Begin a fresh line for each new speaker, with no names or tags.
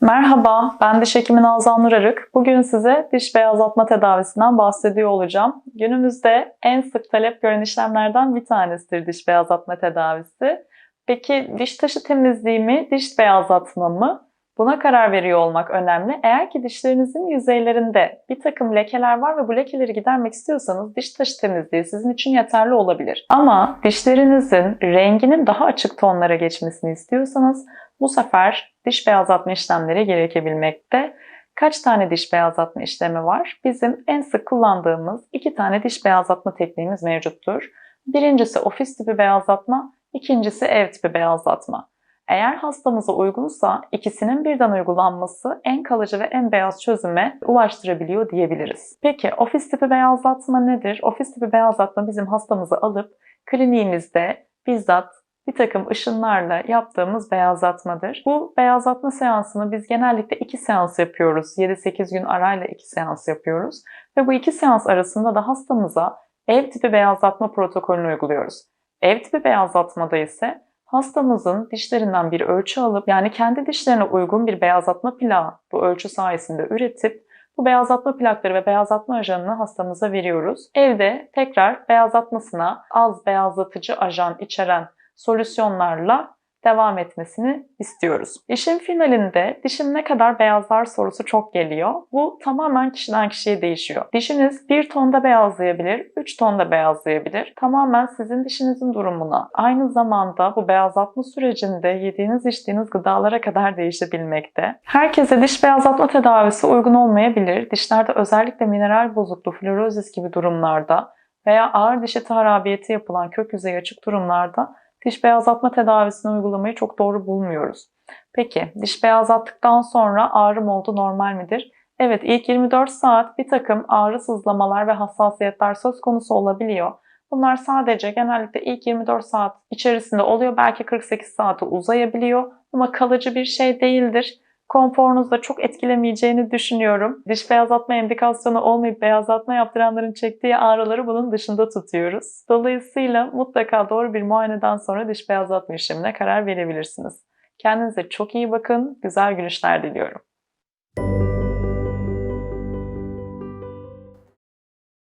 Merhaba, ben diş hekimi Nazan Nur Arık. Bugün size diş beyazlatma tedavisinden bahsediyor olacağım. Günümüzde en sık talep gören işlemlerden bir tanesidir diş beyazlatma tedavisi. Peki diş taşı temizliği mi, diş beyazlatma mı? Buna karar veriyor olmak önemli. Eğer ki dişlerinizin yüzeylerinde bir takım lekeler var ve bu lekeleri gidermek istiyorsanız diş taşı temizliği sizin için yeterli olabilir. Ama dişlerinizin renginin daha açık tonlara geçmesini istiyorsanız bu sefer diş beyazlatma işlemleri gerekebilmekte. Kaç tane diş beyazlatma işlemi var? Bizim en sık kullandığımız iki tane diş beyazlatma tekniğimiz mevcuttur. Birincisi ofis tipi beyazlatma, ikincisi ev tipi beyazlatma. Eğer hastamıza uygunsa ikisinin birden uygulanması en kalıcı ve en beyaz çözüme ulaştırabiliyor diyebiliriz. Peki ofis tipi beyazlatma nedir? Ofis tipi beyazlatma bizim hastamızı alıp kliniğimizde bizzat bir takım ışınlarla yaptığımız beyazlatmadır. Bu beyazlatma seansını biz genellikle 2 seans yapıyoruz. 7-8 gün arayla 2 seans yapıyoruz. Ve bu 2 seans arasında da hastamıza ev tipi beyazlatma protokolünü uyguluyoruz. Ev tipi beyazlatmada ise hastamızın dişlerinden bir ölçü alıp yani kendi dişlerine uygun bir beyazlatma plağı bu ölçü sayesinde üretip bu beyazlatma plakları ve beyazlatma ajanını hastamıza veriyoruz. Evde tekrar beyazlatmasına az beyazlatıcı ajan içeren solüsyonlarla devam etmesini istiyoruz. İşin finalinde dişim ne kadar beyazlar sorusu çok geliyor. Bu tamamen kişiden kişiye değişiyor. Dişiniz bir tonda beyazlayabilir, 3 tonda beyazlayabilir. Tamamen sizin dişinizin durumuna. Aynı zamanda bu beyazlatma sürecinde yediğiniz içtiğiniz gıdalara kadar değişebilmekte. Herkese diş beyazlatma tedavisi uygun olmayabilir. Dişlerde özellikle mineral bozukluğu, florozis gibi durumlarda veya ağır dişi tarabiyeti yapılan kök yüzey açık durumlarda diş beyazlatma tedavisini uygulamayı çok doğru bulmuyoruz. Peki diş beyazlattıktan sonra ağrım oldu normal midir? Evet ilk 24 saat bir takım ağrı sızlamalar ve hassasiyetler söz konusu olabiliyor. Bunlar sadece genellikle ilk 24 saat içerisinde oluyor. Belki 48 saate uzayabiliyor ama kalıcı bir şey değildir konforunuzu da çok etkilemeyeceğini düşünüyorum. Diş beyazlatma indikasyonu olmayıp beyazlatma yaptıranların çektiği ağrıları bunun dışında tutuyoruz. Dolayısıyla mutlaka doğru bir muayeneden sonra diş beyazlatma işlemine karar verebilirsiniz. Kendinize çok iyi bakın, güzel gülüşler diliyorum.